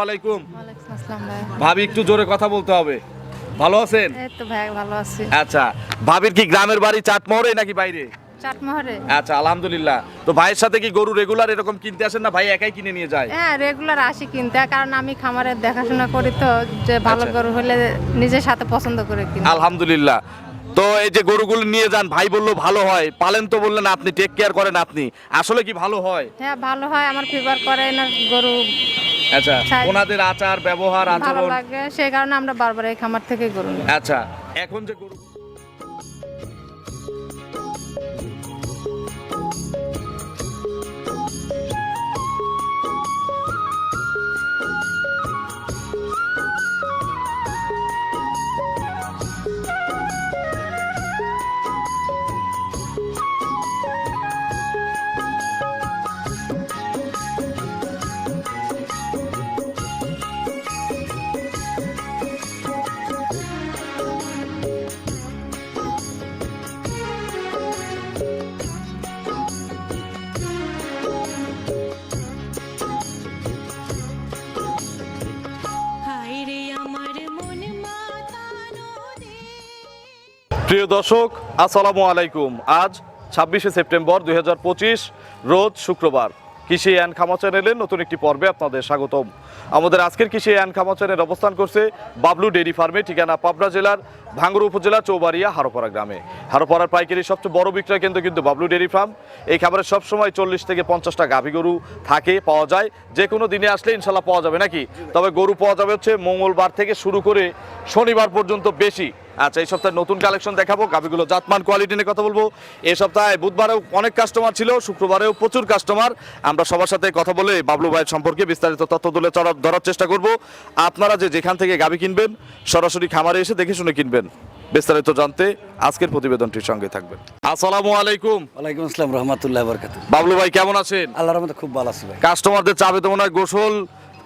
আলাইকুম। ভাবি একটু জোরে কথা বলতে হবে। ভালো আছেন? আচ্ছা ভাবির কি গ্রামের বাড়ি চাটমোহরে নাকি বাইরে? আচ্ছা আলহামদুলিল্লাহ। তো ভাইয়ের সাথে কি গরু রেগুলার এরকম কিনতে আসেন না ভাই একাই কিনে নিয়ে যায়? হ্যাঁ রেগুলার আসি কিনতে কারণ আমি খামারের দেখাশোনা করি তো যে ভালো আচ্ছা। গরু হলে নিজের সাথে পছন্দ করে কিনি। আলহামদুলিল্লাহ। তো এই যে গরুগুলো নিয়ে যান ভাই বলল ভালো হয় পালেন তো বললেন আপনি টেক কেয়ার করেন আপনি। আসলে কি ভালো হয়? হ্যাঁ ভালো হয় আমার ফিভার করে না গরু আচ্ছা ওনাদের আচার ব্যবহার ভালো আচরণ। লাগে সেই কারণে আমরা বারবার এই খামার থেকে গরু আচ্ছা এখন যে গরু প্রিয় দর্শক, আসসালামু আলাইকুম। আজ ছাব্বিশে সেপ্টেম্বর দুই হাজার পঁচিশ, রোজ শুক্রবার। কৃষি অ্যান্ড খামা চ্যানেলের নতুন একটি পর্বে আপনাদের স্বাগতম। আমাদের আজকের কৃষি অ্যান্ড খামা চ্যানেল অবস্থান করছে বাবলু ডেইরি ফার্মে, ঠিকানা পাবনা জেলার ভাঙ্গুর উপজেলা, চৌবাড়িয়া, হারোপাড়া গ্রামে। হারোপাড়ার পাইকারি সবচেয়ে বড় বিক্রয় কেন্দ্র কিন্তু বাবলু ডেইরি ফার্ম। এই খাবারের সবসময় চল্লিশ থেকে পঞ্চাশটা গাভী গরু থাকে, পাওয়া যায়। যে কোনো দিনে আসলে ইনশাল্লাহ পাওয়া যাবে নাকি? তবে গরু পাওয়া যাবে হচ্ছে মঙ্গলবার থেকে শুরু করে শনিবার পর্যন্ত বেশি। আচ্ছা এই সপ্তাহে নতুন কালেকশন দেখাবো। গাভিগুলো জাতমান কোয়ালিটি নিয়ে কথা বলব। এই সপ্তাহে বুধবারেও অনেক কাস্টমার ছিল শুক্রবারেও প্রচুর কাস্টমার আমরা সবার সাথে কথা বলে বাবলু ভাইয়ের সম্পর্কে বিস্তারিত তথ্য তুলে ধরার চেষ্টা করব। আপনারা যে যেখান থেকে গাভি কিনবেন সরাসরি খামারে এসে দেখে শুনে কিনবেন। বিস্তারিত জানতে আজকের প্রতিবেদনটির সঙ্গে থাকবেন। আসসালামু আলাইকুম। ওয়ালাইকুম আসসালাম রহমতুল্লাহ বাবলু ভাই কেমন আছেন? আল্লাহর রহমতে খুব ভালো আছি ভাই। কাস্টমারদের চাবে তো মনে হয় গোসল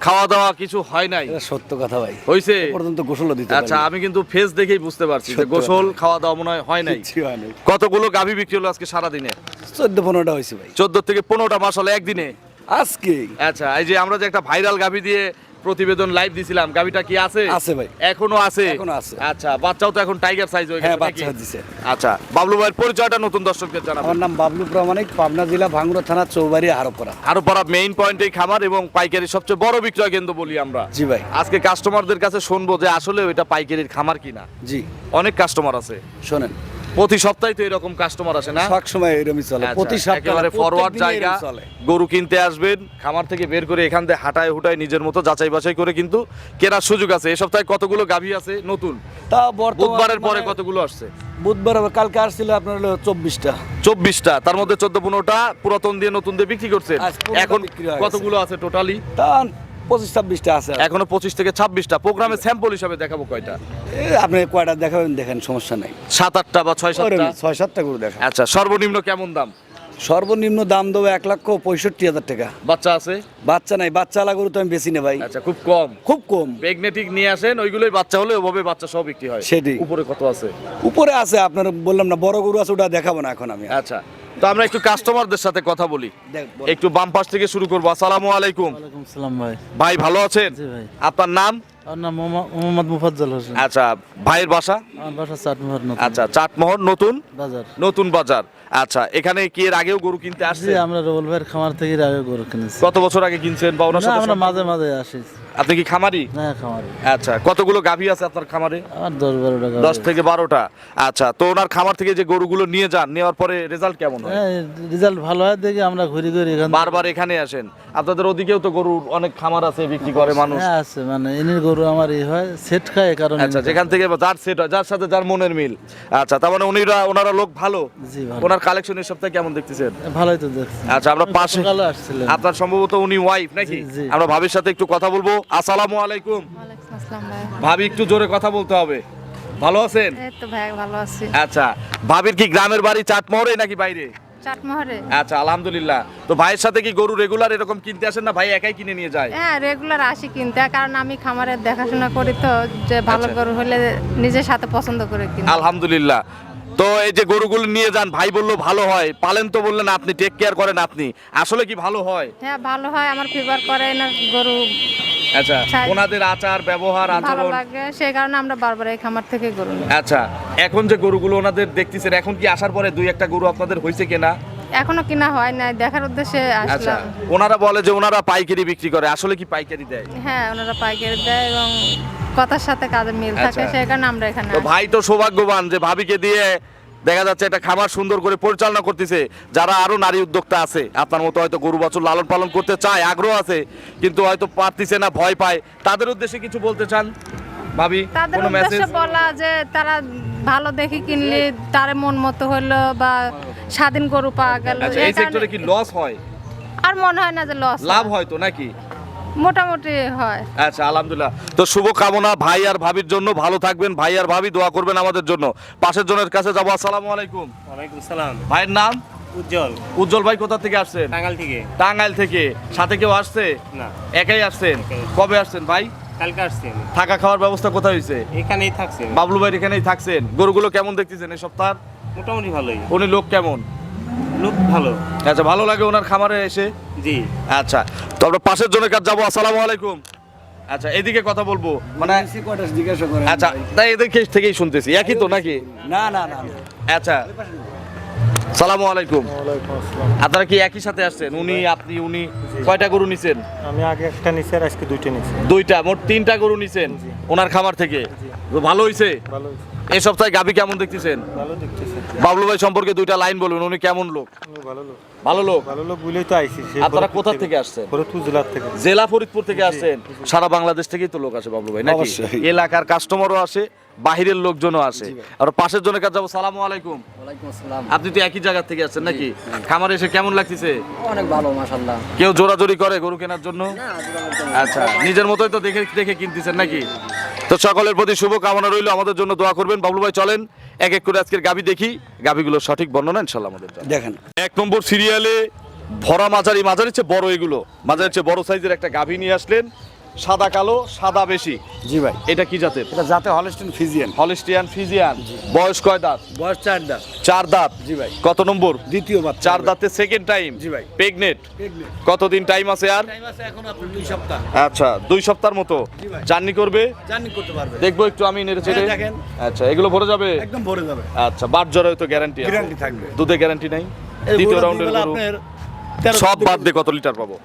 খাওয়া দাওয়া কিছু হয় নাই? সত্য কথা ভাই। হয়েছে পর্যন্ত গোসল দিতে আচ্ছা আমি কিন্তু ফেস দেখেই বুঝতে পারছি যে গোসল খাওয়া দাওয়া মনে হয় হয় নাই। কতগুলো গাভী বিক্রি হলো আজকে সারা সারাদিনে? চোদ্দ পনেরোটা হয়েছে ভাই। চোদ্দ থেকে পনেরোটা মাস হলো একদিনে? আজকে আচ্ছা এই যে আমরা যে একটা ভাইরাল গাভী দিয়ে প্রতিবেদন লাইভ দিছিলাম। গাভিটা কি আছে? আছে ভাই। এখনও আছে? এখনও আছে। আচ্ছা বাচ্চাও তো এখন টাইগার সাইজ হয়ে হ্যাঁ গেছে নাকি? বাচ্চা দিছে। আচ্ছা বাবলু ভাইয়ের পরিচয়টা নতুন দর্শকদের জানাব আমার নাম বাবলু প্রামাণিক পাবনা জেলা ভাঙ্গুরা থানা চৌবাড়ি হারোপাড়া। আরও পাড়া মেইন পয়েন্টে খামার এবং পাইকারি সবচেয়ে বড় বিক্রয় কেন্দ্র বলি আমরা। জি ভাই। আজকে কাস্টমারদের কাছে শুনব যে আসলে ওইটা পাইকারির খামার কিনা। জি। অনেক কাস্টমার আছে। শোনেন প্রতি সপ্তাহে তো এরকম কাস্টমার আসে না? সব সময় এরকমই চলে। আচ্ছা, প্রতি সপ্তাহে ফরওয়ার্ড জায়গা গরু কিনতে আসবেন খামার থেকে বের করে এখান থেকে হাঁটায় হুটায় নিজের মতো যাচাই বাছাই করে কিন্তু কেনার সুযোগ আছে। এই সপ্তাহে কতগুলো গাভী আছে নতুন? তা বুধবারের পরে মানে কতগুলো আসছে? বুধবার কালকে আসছিল আপনার হলো চব্বিশটা। চব্বিশটা তার মধ্যে চোদ্দ পনেরোটা পুরাতন দিয়ে নতুন দিয়ে বিক্রি পুরোটা এখন। কতগুলো আছে টোটালি? তা পঁচিশ ছাব্বিশটা আছে এখনও পঁচিশ থেকে ছাব্বিশটা। প্রোগ্রামে স্যাম্পল হিসাবে দেখাবো কয়টা? আপনি কয়টা দেখাবেন দেখেন সমস্যা নাই। সাত আটটা বা ছয় সাতটা ছয় সাতটা করে দেখা আচ্ছা সর্বনিম্ন কেমন দাম? সর্বনিম্ন দাম দেবো এক লক্ষ পঁয়ষট্টি হাজার টাকা। বাচ্চা আছে? বাচ্চা নাই বাচ্চা আলা গরু তো আমি বেশি না ভাই। আচ্ছা খুব কম। খুব কম। ম্যাগনেটিক নিয়ে আসেন ওইগুলোই বাচ্চা হলে ওভাবে বাচ্চা সহ বিক্রি হয়। সেটাই। উপরে কত আছে? উপরে আছে আপনার বললাম না বড় গরু আছে ওটা দেখাবো না এখন আমি। আচ্ছা। তো আমরা একটু কাস্টমারদের সাথে কথা বলি। একটু বাম পাশ থেকে শুরু করব। আসসালামু আলাইকুম। ভাই। ভাই ভালো আছেন? আপনার নাম? আমার নাম মোহাম্মদ- মোহাম্মদ মুফাজ্জল হোসেন। আচ্ছা ভাইয়ের বাসা? আমার বাসা চাটমোহর আচ্ছা চাটমোহর নতুন? বাজার। নতুন বাজার। আচ্ছা এখানে কি এর আগেও গরু কিনতে আসছে আমরা রবল ভাইয়ের খামার থেকে এর আগে গরু কিনেছি। কত বছর আগে কিনছেন বা ওনার সাথে আমরা মাঝে মাঝে আসি। আপনি কি খামারি? না খামারে। আচ্ছা কতগুলো গাভী আছে আপনার খামারে? আমার দশ থেকে বারোটা। আচ্ছা তো ওনার খামার থেকে যে গরুগুলো নিয়ে যান নেওয়ার পরে রেজাল্ট কেমন হয়? রেজাল্ট ভালো হয় দেখে আমরা ঘুরি ঘুরি এখান বারবার এখানে আসেন। আপনাদের ওদিকেও তো গরুর অনেক খামার আছে বিক্রি করে মানুষ। হ্যাঁ আছে মানে এনের গরু আমার এই হয় সেট খায় কারণে। আচ্ছা যেখান থেকে যার সেট হয় যার সাথে যার মনের মিল। আচ্ছা তার মানে উনিরা ওনারা লোক ভালো? জি ভালো। ওনার কালেকশন এই সপ্তাহে কেমন দেখতেছেন? ভালোই তো দেখছি। আচ্ছা আমরা পাশে আপনার সম্ভবত উনি ওয়াইফ নাকি। আমরা ভাবির সাথে একটু কথা বলব। আসসালামু আলাইকুম। ভাবি একটু জোরে কথা বলতে হবে। ভালো আছেন? আচ্ছা ভাবির কি গ্রামের বাড়ি চাটমোহরে নাকি বাইরে? আচ্ছা আলহামদুলিল্লাহ। তো ভাইয়ের সাথে কি গরু রেগুলার এরকম কিনতে আসেন না? ভাই একাই কিনে নিয়ে যায়? হ্যাঁ রেগুলার আসি কিনতে কারণ আমি খামারের দেখাশোনা করি তো যে ভালো আচ্ছা। গরু হলে নিজের সাথে পছন্দ করে কিনি। আলহামদুলিল্লাহ। তো এই যে গরুগুলো নিয়ে যান ভাই বলল ভালো হয় পালেন তো বললেন আপনি টেক কেয়ার করেন আপনি। আসলে কি ভালো হয়? হ্যাঁ ভালো হয় আমার ফিভার করে না গরু আচ্ছা ওনাদের আচার ব্যবহার ভালো আচরণ? লাগে সেই কারণে আমরা বারবার এই খামার থেকে গরু নিই। আচ্ছা এখন যে গরুগুলো ওনাদের দেখতেছেন এখন কি আসার পরে দুই একটা গরু আপনাদের হয়েছে কিনা? এখনও কিনা হয় নাই দেখার উদ্দেশ্যে আচ্ছা আসলাম। ওনারা বলে যে ওনারা পাইকারি বিক্রি করে আসলে কি পাইকারি দেয়? হ্যাঁ ওনারা পাইকারি দেয় এবং কথার সাথে কাজের মিল থাকে আচ্ছা। সেই কারণে আমরা এখানে তো আসি। ভাই তো সৌভাগ্যবান যে ভাবিকে দিয়ে দেখা যাচ্ছে একটা খামার সুন্দর করে পরিচালনা করতেছে যারা আরও নারী উদ্যোক্তা আছে। আপনার মতো হয়তো গরু বাছুর লালন পালন করতে চায় আগ্রহ আছে কিন্তু হয়তো পারতিছে না ভয় পায়। তাদের উদ্দেশ্যে কিছু বলতে চান? ভাবি তাদের কোনো মেসেজ উদ্দেশ্যে বলা যে তারা ভালো দেখে কিনলে তার মন মতো হলো বা স্বাধীন গরু পাওয়া গেল। আচ্ছা এই এই সেক্টরে কি লস হয়? আর মনে হয় না যে লস লাভ হয়। তো নাকি? মোটামুটি হয়। আচ্ছা আলহামদুলিল্লাহ। তো শুভ কামনা ভাই আর ভাবির জন্য। ভালো থাকবেন ভাই আর ভাবি দোয়া করবেন আমাদের জন্য। পাশের জনের কাছে যাব। আসসালামু আলাইকুম। ওয়ালাইকুম সালাম। ভাইয়ের নাম? উজ্জ্বল। উজ্জ্বল ভাই কোথা থেকে আসছেন? থেকে। টাঙ্গাইল থেকে। সাথে কেউ আসছে? না। একাই আসছেন? কবে আসছেন ভাই? কালকে আসছি থাকা খাওয়ার ব্যবস্থা কোথায় হয়েছে? এখানেই থাকছি আমি। বাবলু ভাই এখানেই থাকছেন। গরুগুলো কেমন দেখতেছেন এই সপ্তাহ? মোটামুটি ভালোই। উনি লোক কেমন? লোক ভালো। আচ্ছা ভালো লাগে ওনার খামারে এসে? জি। আচ্ছা তো আমরা পাশের জনের কাছে যাব। আসসালামু আলাইকুম। আচ্ছা এদিকে কথা বলব। মানে জিজ্ঞাসা আচ্ছা তাই এদের কেস থেকেই শুনতেছি। একই তো নাকি? না না না। আচ্ছা। সালামু আলাইকুম। আপনারা কি একই সাথে আসছেন? উনি আপনি উনি কয়টা গরু নিছেন? আমি আগে একটা নিছি আর আজকে দুইটা নিছি দুইটা মোট তিনটা গরু নিছেন ওনার খামার থেকে। ভালো হইছে? ভালো এই সপ্তাহে গাবি কেমন দেখতেছেন? ভালো দেখতেছি। বাবলু ভাই সম্পর্কে দুইটা লাইন বলুন উনি কেমন লোক? ও ভালো লোক। ভালো লোক? ভালো লোক বলেই তো আইছি আপনারা কোথা থেকে আসছেন? ফরিদপুর জেলার থেকে। জেলা ফরিদপুর থেকে আসছেন? সারা বাংলাদেশ থেকেই তো লোক আসে বাবলু ভাই নাকি? এলাকার কাস্টমারও আসে বাহিরের লোকজনও আসে। আর পাশের জনের কাছে যাব সালামু আলাইকুম। আপনি তো একই জায়গা থেকে আসছেন নাকি? খামারে এসে কেমন লাগতেছে? অনেক ভালো মাশাল্লাহ কেউ জোরাজোরি করে গরু কেনার জন্য? আচ্ছা নিজের মতোই তো দেখে দেখে কিনতেছেন নাকি? তো সকলের প্রতি শুভকামনা রইল। আমাদের জন্য দোয়া করবেন। বাবলু ভাই চলেন। এক এক করে আজকের গাবি দেখি। গাবিগুলো সঠিক বর্ণনা ইনশাল্লাহ আমাদের জন্য। দেখেন। এক নম্বর সিরিয়ালে ভরা মাঝারি মাঝারি চেয়ে বড় এগুলো। মাঝারি চেয়ে বড় সাইজের একটা গাভী নিয়ে আসলেন। সাদা কালো সাদা বেশি। জি ভাই। এটা কি জাতের? এটা যাতে হলস্টিন ফিজিয়ান হলিস্টিয়ান ফিজিয়ান বয়স কয় দাঁত? বয়স চার দাঁত। চার দাঁত। জি ভাই। কত নম্বর? দ্বিতীয় বাচ্চা। চার দাঁতে সেকেন্ড টাইম জি ভাই। প্রেগনেট কতদিন টাইম আছে আর? টাইম আছে এখন আপনার দুই সপ্তাহ। আচ্ছা দুই সপ্তাহের মতো। জার্নি করবে? জার্নি করতে পারবে। দেখব একটু আমি নেড়ে চেড়ে। হ্যাঁ, দেখেন। আচ্ছা এগুলো ভরে যাবে? একদম ভরে যাবে। আচ্ছা বাট জ্বরেও তো গ্যারান্টি গ্যারান্টি থাকবে। দুধে গ্যারান্টি নাই? দ্বিতীয় রাউন্ডের গরু। সব বাদ দিয়ে কত লিটার পাবো।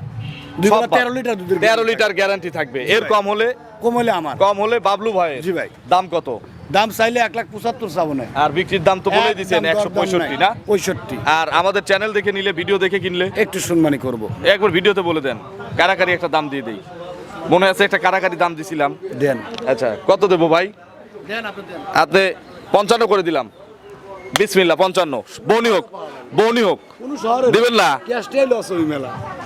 তেরো লিটার দুধের তেরো লিটার গ্যারান্টি থাকবে। এর কম হলে কম হলে আমার। কম হলে বাবলু ভাই জি ভাই। দাম কত? দাম চাইলে এক লাখ পঁচাত্তর চাবো না আর বিক্রির দাম তো বলেই দিচ্ছেন একশো পঁয়ষট্টি না? পঁয়ষট্টি। আর আমাদের চ্যানেল দেখে নিলে ভিডিও দেখে কিনলে? একটু সম্মানী করব। একবার ভিডিওতে বলে দেন। কারাকারি একটা দাম দিয়ে দেই। মনে আছে একটা কারাকারি দাম দিছিলাম? দেন। আচ্ছা কত দেবো ভাই? দেন আপনি দেন। আপনি পঞ্চান্ন করে দিলাম। বিসমিল্লা পঞ্চান্ন। বনি হোক বনি হোক। দিবেন না?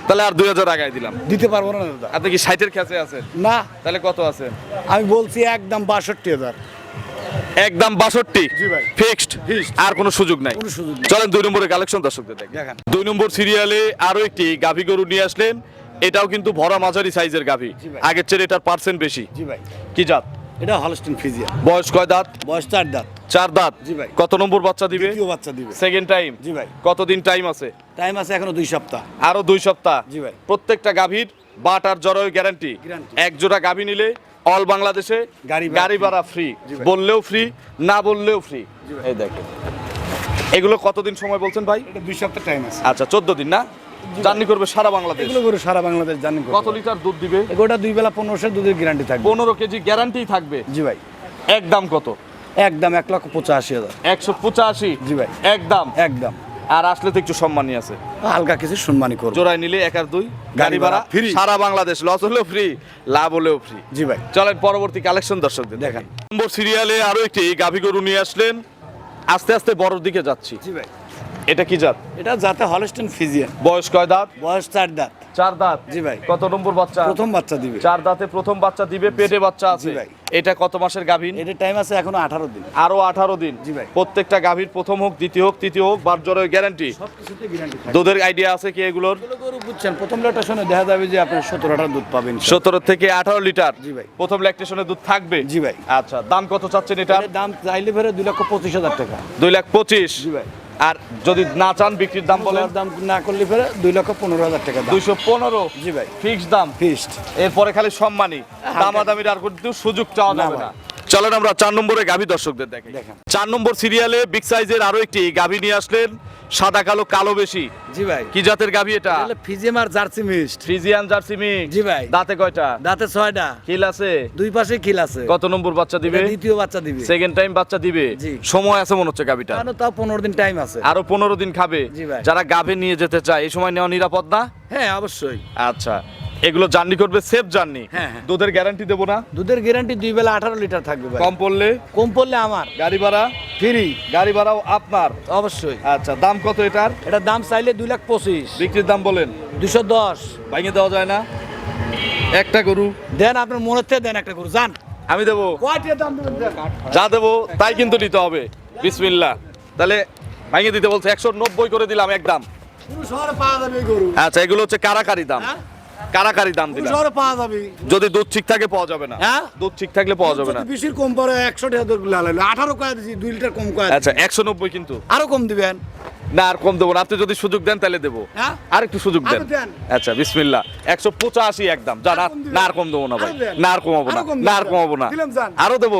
তাহলে আর দুই হাজার আগায় দিলাম। দিতে পারব না দাদা। আপনি কি ষাটের কাছে আছে? না। তাহলে কত আছে? আমি বলছি একদম বাষট্টি হাজার। একদম বাষট্টি। জি ভাই। ফিক্সড? আর কোনো সুযোগ নাই। কোনো সুযোগ নেই। চলেন দুই নম্বরের কালেকশন দর্শকদের দেখেন। দুই নম্বর সিরিয়ালে আরও একটি গাভী গরু নিয়ে আসলেন। এটাও কিন্তু ভরা মাঝারি সাইজের গাভী। আগের চেয়ে এটার পার্সেন্ট বেশি। জি ভাই। কি জাত? এটা হলস্টিন ফিজিয়া বয়স কয় দাঁত? বয়স চার দাঁত। চার দাঁত। জি ভাই। কত নম্বর বাচ্চা দিবে? দ্বিতীয় বাচ্চা দিবে। সেকেন্ড টাইম জি ভাই। কতদিন টাইম আছে? টাইম আছে এখনও দুই সপ্তাহ। আরও দুই সপ্তাহ। জি ভাই। প্রত্যেকটা গাভীর বাট আর জরয় গ্যারান্টি। এক জোড়া গাভী নিলে অল বাংলাদেশে গাড়ি ভাড়া গাড়ি ভাড়া ফ্রি বললেও ফ্রি না বললেও ফ্রি এই দেখেন। এগুলো কতদিন সময় বলছেন ভাই? এটা দুই সপ্তাহ টাইম আছে। আচ্ছা চোদ্দ দিন না? জার্নি করবে সারা বাংলাদেশ। এগুলো করে সারা বাংলাদেশ জানি কত লিটার দুধ দিবে? এগুলোটা দুই বেলা পনেরোশো দুধের গ্যারান্টি থাকবে। পনেরো কেজি গ্যারান্টি থাকবে। জি ভাই। একদম কত? একদম এক লক্ষ পঁচাশি হাজার। একশো পঁচাশি? জি ভাই। একদম? একদম। আর আসলে তো একটু সম্মানই আছে। হালকা কিছু সম্মানী করব। জোড়ায় নিলে এক আর দুই গাড়ি ভাড়া free। সারা বাংলাদেশ লস হলেও ফ্রি লাভ হলেও ফ্রি জি ভাই। চলেন পরবর্তী কালেকশন দর্শকদের দেখান। নম্বর সিরিয়ালে আরও একটি গাভী গরু নিয়ে আসলেন। আস্তে আস্তে বড়র দিকে যাচ্ছি। জি ভাই। এটা কি জাত? এটা যাতে হলস্টিন ফিজিয়ান বয়স কয় দাঁত? বয়স চার দাঁত। চার দাঁত। জি ভাই। কত নম্বর বাচ্চা? প্রথম বাচ্চা দিবে। চার দাঁতে প্রথম বাচ্চা দিবে পেটে বাচ্চা আছে। ভাই। এটা কত মাসের গাভীন? এটা টাইম আছে এখনও আঠারো দিন। আরও আঠারো দিন। জি ভাই। প্রত্যেকটা গাভীর প্রথম হোক দ্বিতীয় হোক তৃতীয় হোক বার জ্বরের গ্যারান্টি দুধের আইডিয়া আছে কি এগুলোর? বুঝছেন প্রথম ল্যাকটেশনে দেখা যাবে যে আপনি সতেরো আঠারো দুধ পাবেন সতেরো থেকে আঠারো লিটার। জি ভাই। প্রথম ল্যাকটেশনে দুধ থাকবে? জি ভাই। আচ্ছা দাম কত চাচ্ছেন এটা দাম চাইলে ফেরে দুই লক্ষ পঁচিশ হাজার টাকা। দুই লাখ পঁচিশ। জি ভাই। আর যদি না চান বিক্রির দাম বলেন? দাম না করলে ফেরে দুই লক্ষ পনেরো হাজার টাকা দুইশো পনেরো? জি ভাই। ফিক্সড দাম? ফিক্সড। এরপরে খালি সম্মানী। দামাদামির আর কিন্তু সুযোগ চাওয়া যাবে না। চলেন আমরা চার নম্বরে গাভী দর্শকদের দেখি দেখান। চার নম্বর সিরিয়ালে বিগ সাইজের আরও একটি গাভী নিয়ে আসলেন। সাদা কালো কালো বেশি। জি ভাই। কি জাতের গাভী এটা? ফিজিএম আর Jersey mixed. Friesian Jersey mix জি ভাই। দাঁতে কয়টা? দাঁতে ছয়টা। খিল আছে? দুই পাশে খিল আছে। কত নম্বর বাচ্চা দিবে? দ্বিতীয় বাচ্চা দিবে। সেকেন্ড টাইম বাচ্চা দিবে? সময় আছে মনে হচ্ছে গাভীটা তাও পনেরো দিন টাইম আছে। আরও পনেরো দিন খাবে। জি ভাই। যারা গাভী নিয়ে যেতে চায় এই সময় নেওয়া নিরাপদ না? হ্যাঁ অবশ্যই। আচ্ছা। এগুলো জার্নি করবে সেফ জার্নি। হ্যাঁ, হ্যাঁ। দুধের গ্যারান্টি দেবো না। দুধের গ্যারান্টি দুই বেলা আঠারো লিটার থাকবে ভাই। কম পড়লে? কম পড়লে আমার। গাড়ি ভাড়া? ফ্রি গাড়ি ভাড়াও আপনার। অবশ্যই। আচ্ছা দাম কত এটার? এটার দাম চাইলে দুই লাখ পঁচিশ। বিক্রির দাম বলেন। দুশো দশ। ভাঙে দেওয়া যায় না। একটা গরু। দেন আপনার মনের থেকে দেন একটা করে যান। আমি দেবো। যা দেবো তাই কিন্তু নিতে হবে। বিসমিল্লা তাহলে ভাঙে দিতে বলছে একশো নব্বই করে দিলাম একদম। গরু। আচ্ছা এগুলো হচ্ছে কারাকারি দাম। হ্যাঁ? কারাকারি দাম পুরো দিলাম। শহরে পাওয়া যাবে। যদি দুধ ঠিক থাকে পাওয়া যাবে না। হ্যাঁ? দুধ ঠিক থাকলে পাওয়া যাবে না। বেশির কম পড়ে একশো টাকা লাগাইলো আঠারো কয়ে দিচ্ছি দুই লিটার কম কয়ে আচ্ছা একশো নব্বই কিন্তু। আরও কম দিবেন। না আর কম দেবো না। আপনি যদি সুযোগ দেন তাহলে দেবো। হ্যাঁ? আর একটু সুযোগ দেন। আচ্ছা বিসমিল্লা একশো পঁচাশি একদম। যা না কম আর কম দেবো না ভাই। না আর কমাবো না। না আর কমাবো না। আরও দেবো।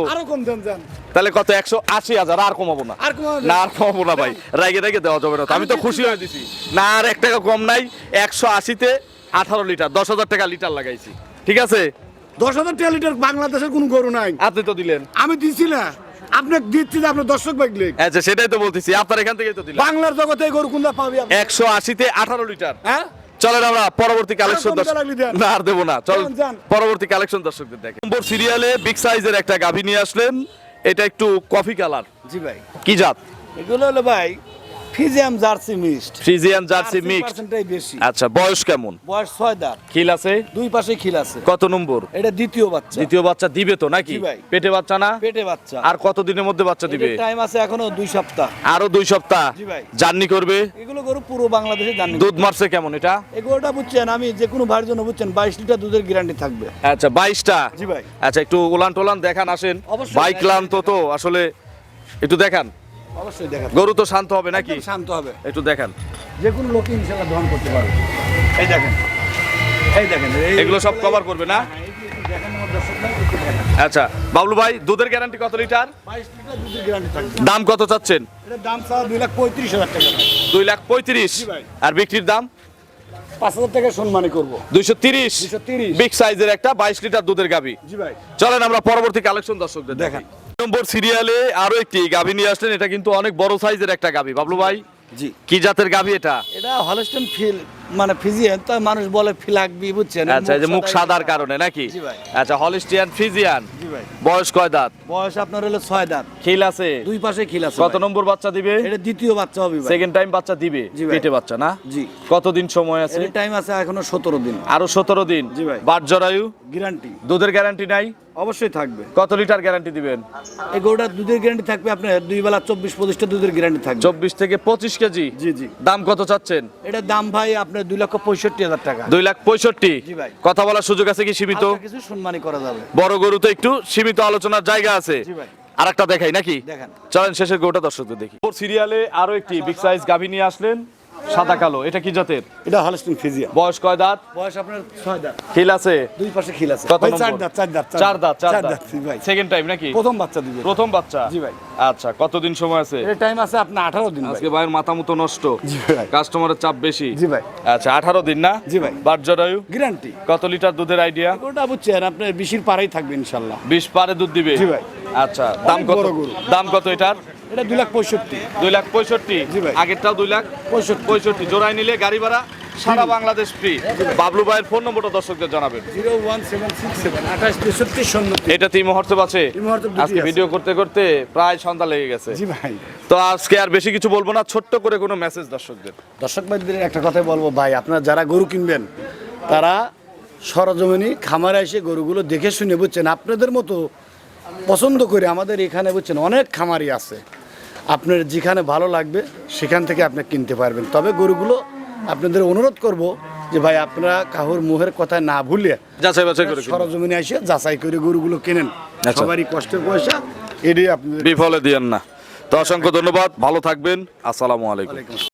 তাহলে কত? একশো আশি হাজার। আর কমাবো না। আর কমাবো না। না আর কমাবো না ভাই। রাগে রাগে দেওয়া যাবে না। আমি তো খুশি হয়ে দিছি। না আর এক টাকা কম নাই। একশো আশিতে আঠারো লিটার দশ হাজার টাকা লিটার লাগাইছি। ঠিক আছে? দশ হাজার টাকা লিটার বাংলাদেশের কোনো গরু নাই। আপনি তো দিলেন। আমি দিচ্ছি না। আপনাকে দিচ্ছি যে আপনার দর্শক বাইকলে আচ্ছা সেটাই তো বলতেছি। আপনার এখান থেকেই তো দিলেন। বাংলার জগতে গরু কোনটা পাবি একশো আশিতে আঠারো লিটার। হ্যাঁ? চলেন আমরা পরবর্তী কালেকশন না আর দেবো না। চল। পরবর্তী কালেকশন দর্শকদের দেখেন নম্বর সিরিয়ালে বিগ সাইজের একটা গাভী নিয়ে আসলেন। এটা একটু কফি কালার জি ভাই। কি জাত? এগুলো হলো ভাই Friesian Jersey mixed. Friesian Jersey mix পার্সেন্টটাই বেশি। আচ্ছা বয়স কেমন? বয়স ছয় দাঁত। খিল আছে? দুই পাশে খিল আছে। কত নম্বর? এটা দ্বিতীয় বাচ্চা। দ্বিতীয় বাচ্চা দিবে তো নাকি? পেটে বাচ্চা না? পেটে বাচ্চা। আর কত দিনের মধ্যে বাচ্চা দিবে? টাইম আছে এখনও দুই সপ্তাহ। আরও দুই সপ্তাহ? জি ভাই। জার্নি করবে? এগুলো গরু পুরো বাংলাদেশে জানি দুধ মারছে কেমন এটা? এগুলোটা বুঝছেন আমি যে কোনো ভাইয়ের জন্য বুঝছেন বাইশ লিটার দুধের গ্যারান্টি থাকবে। আচ্ছা বাইশটা? জি ভাই। আচ্ছা একটু ওলান টোলান দেখান আসেন। বাইক ক্লান্ত তো আসলে একটু দেখান। অবশ্যই দেখা গরু তো শান্ত হবে নাকি? শান্ত হবে। একটু দেখান। যে কোনো লোক ইনশাল্লাহ দহন করতে পারবে। এই দেখেন। এই দেখেন এগুলো সব কভার করবে না? হ্যাঁ, দেখেন দেখেন। আচ্ছা বাবলু ভাই দুধের গ্যারান্টি কত লিটার? দাম কত চাচ্ছেন? দাম দুই লাখ পঁয়ত্রিশ হাজার টাকা। দুই লাখ পঁয়ত্রিশ। ভাই। আর বিক্রির দাম? পাঁচ হাজার টাকা সম্মানী করব। দুইশো তিরিশ। বিগ সাইজের একটা বাইশ লিটার দুধের গাবি জি ভাই। চলেন আমরা পরবর্তী কালেকশন দর্শকদের দেখান। নম্বর সিরিয়ালে আরও একটি গাবি নিয়ে আসলেন। এটা কিন্তু অনেক বড় সাইজের একটা গাবি বাবলু ভাই জি। কি জাতের গাবি এটা? এটা হলস্টন ফিল মানে ফিজিয়ান তো মানুষ বলে ফিলাকবি বুঝছেন? আচ্ছা যে মুখ সাদার কারণে নাকি? আচ্ছা হলিস্টিয়ান ফিজিয়ান বয়স কয় দাঁত? বয়স আপনার হলো ছয় দাঁত। খিল আছে? দুই পাশে খিল আছে কত নম্বর বাচ্চা দিবে? এটা দ্বিতীয় বাচ্চা হবে সেকেন্ড টাইম বাচ্চা দিবে? পেটে বাচ্চা না? জি। কতদিন সময় আছে? টাইম আছে এখনও সতেরো দিন। আরও সতেরো দিন। জি ভাই। বাট জরায়ু? গ্যারান্টি দুধের গ্যারান্টি নাই? অবশ্যই থাকবে। কত লিটার গ্যারান্টি দিবেন? এই গরুটার দুধের গ্যারান্টি থাকবে আপনার দুই বেলা চব্বিশ পঁচিশটা দুধের গ্যারান্টি থাকবে। চব্বিশ থেকে পঁচিশ কেজি? জি জি। দাম কত চাচ্ছেন? এটার দাম ভাই আপনার দুই লক্ষ পঁয়ষট্টি হাজার টাকা। দুই লাখ পঁয়ষট্টি? কথা বলার সুযোগ আছে কি সীমিত? কিছু সম্মানী করা যাবে। বড় গরু তো একটু সীমিত আলোচনার জায়গা আছে। জি ভাই। আর একটা দেখাই নাকি? চলেন শেষের গরুটা দর্শকদের দেখি। সিরিয়ালে আরও একটি বিগ সাইজ গাভী নিয়ে আসলেন। সাদা কালো এটা কি জাতের? এটা হলস্টিন ফিজিয়ান বয়স কয় দাঁত? বয়স আপনার ছয় দাঁত। খিল আছে? দুই পাশে খিল আছে। কত নম্বর? চার দাঁত চার দাঁত চার দাঁত চার দাঁত। ভাই। সেকেন্ড টাইম নাকি? প্রথম বাচ্চা দিবে প্রথম বাচ্চা? জি ভাই। আচ্ছা কতদিন সময় আছে? এর টাইম আছে আপনার আঠারো দিন আজকে ভাইয়ের মাথা মতো নষ্ট। জি ভাই। কাস্টমারের চাপ বেশি। জি ভাই। আচ্ছা আঠারো দিন না? জি ভাই। বার্জরায়ু গ্যারান্টি কত লিটার দুধের আইডিয়া ওটা বুঝছেন আপনার বিশির পাড়াই থাকবে ইনশাল্লাহ। বিশ পারে দুধ দিবে? জি ভাই। আচ্ছা দাম কত? দাম কত এটার? এটা দুই লাখ পঁয়ষট্টি। দুই লাখ পঁয়ষট্টি। আগেরটাও দুই লাখ পঁয়ষট্টি। পঁয়ষট্টি। জোড়ায় নিলে গাড়ি ভাড়া সারা বাংলাদেশ ফ্রি বাবলু ভাইয়ের ফোন নম্বরটা দর্শকদের জানাবেন। এটা তিন মুহূর্তে আছে আজকে ভিডিও করতে করতে প্রায় সন্ধ্যা লেগে গেছে। ভাই। তো আজকে আর বেশি কিছু বলব না ছোট্ট করে কোনো মেসেজ দর্শকদের। দর্শক ভাইদের একটা কথাই বলব ভাই আপনারা যারা গরু কিনবেন তারা সরজমিনি খামারে এসে গরুগুলো দেখে শুনে বুঝছেন আপনাদের মতো পছন্দ করে আমাদের এখানে বুঝছেন অনেক খামারি আছে আপনার যেখানে ভালো লাগবে সেখান থেকে আপনি কিনতে পারবেন তবে গরুগুলো আপনাদের অনুরোধ করব যে ভাই আপনারা কাহুর মুহের কথা না ভুলিয়ে যাচাই বাছাই করে। সরজমিনে এসে যাচাই করে গরুগুলো কেনেন আচ্ছা। সবারই কষ্টের পয়সা এটাই আপনি বিফলে দিয়েন না তো অসংখ্য ধন্যবাদ ভালো থাকবেন আসসালামু আলাইকুম।